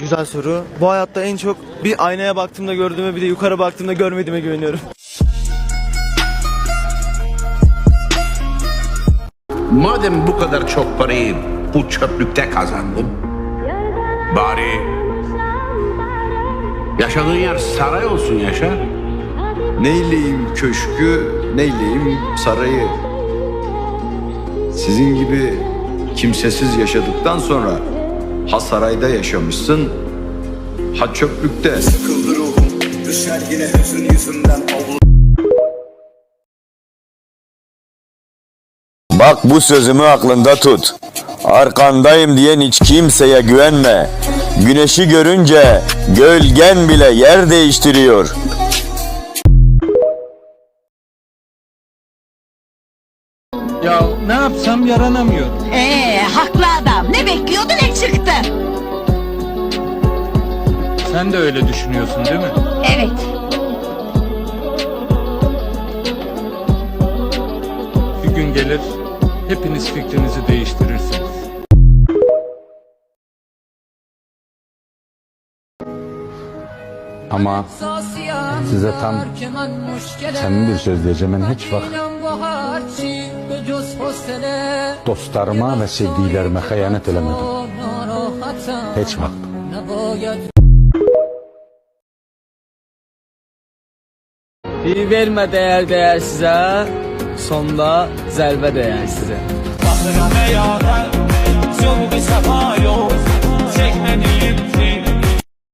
Güzel soru. Bu hayatta en çok bir aynaya baktığımda gördüğüme bir de yukarı baktığımda görmediğime güveniyorum. Madem bu kadar çok parayı bu çöplükte kazandın, bari yaşadığın yer saray olsun yaşa. Neyleyim köşkü, neyleyim sarayı. Sizin gibi kimsesiz yaşadıktan sonra ha sarayda yaşamışsın, ha çöplükte. Sıkıldı ruhum Düşer yine hüzün yüzümden avlu Bak bu sözümü aklında tut. Arkandayım diyen hiç kimseye güvenme. Güneşi görünce gölgen bile yer değiştiriyor. Ya ne yapsam yaranamıyorum. Ee, haklı adam. Ne bekliyordu Sen de öyle düşünüyorsun değil mi? Evet. Bir gün gelir, hepiniz fikrinizi değiştirirsiniz. Ama size tam samimi bir söz diyeceğim. Ben hiç vakit dostlarıma ve sevdiklerime xəyanət eləmədim. Heç vaxt. Bir verme değer değer size, sonda zerbe değer size. Bakıram əyarə, yol bir səfa yox